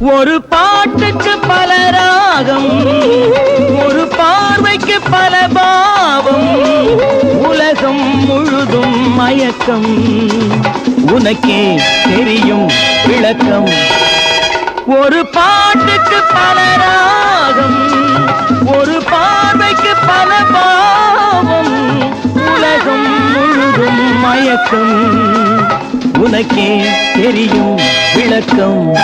ஒரு பாட்டுக்கு பல ராகம் ஒரு பார்வைக்கு பல பாவம். உலகம் முழுதும் மயக்கம் உனக்கே தெரியும் விளக்கம். ஒரு பாட்டுக்கு பல ராகம் ஒரு பார்வைக்கு பல பாவம். உலகம் முழுதும் மயக்கம் உனக்கே தெரியும் விளக்கம்.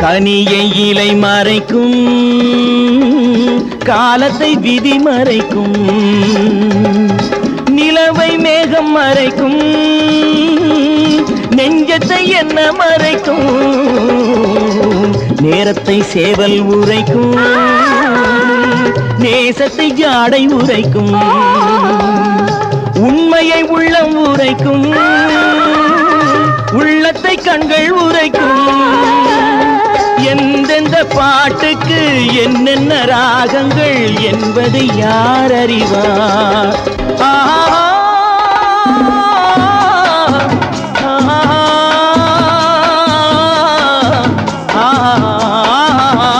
கனியை இலை மறைக்கும் காலத்தை விதி மறைக்கும். நிலவை மேகம் மறைக்கும் நெஞ்சத்தை என்ன மறைக்கும் நேரத்தை சேவல் உரைக்கும் நேசத்தை ஜாடை உரைக்கும் உண்மையை உள்ளம் உரைக்கும் உள்ளத்தை கண்கள் உரைக்கும். எந்தெந்த பாட்டுக்கு என்னென்ன ராகங்கள் என்பதை யார் அறிவார்? ஆஹா, ஆஹா,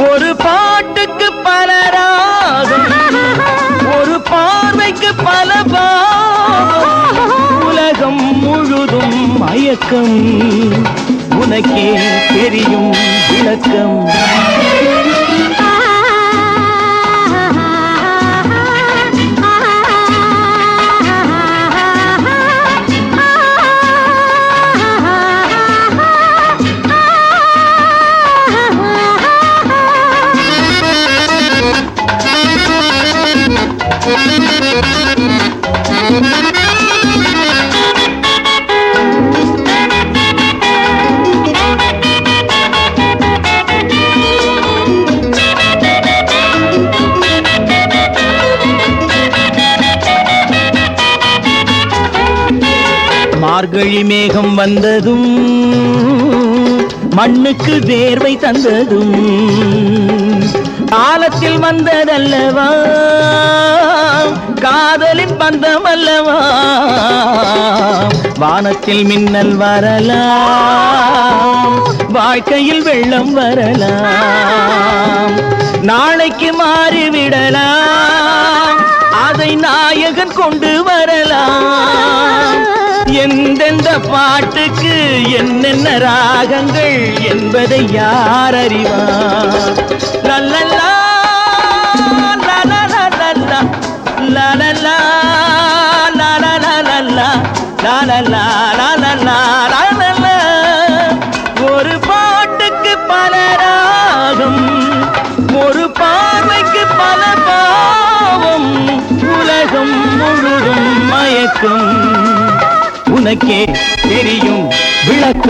ஒரு பாட்டுக்கு பல ஒரு பல உலகம் முழுதும் மயக்கம். உனக்கே தெரியும் விளக்கம். மார்கழி மேகம் வந்ததும் மண்ணுக்கு வேர்வை தந்ததும் காலத்தில் வந்ததல்லவா? காதலின் பந்தம் அல்லவா வானத்தில் மின்னல் வரலாம் வாழ்க்கையில் வெள்ளம் வரலாம் நாளைக்கு மாறிவிடலாம் அதை நாயகன் கொண்டு வரலாம். எந்தெந்த பாட்டுக்கு என்னென்ன ராகங்கள் என்பதை யார் அறிவார் லல்லல்லா, லலலலல்லா, லலலா, லலலலல்லா, லலலா, லலலா, லலலா. ஒரு பாட்டுக்கு பல ராகம் ஒரு பார்வைக்கு பல பாவம் உலகம் முழுதும் மயக்கும் உனக்கே தெரியும் விளக்கம்.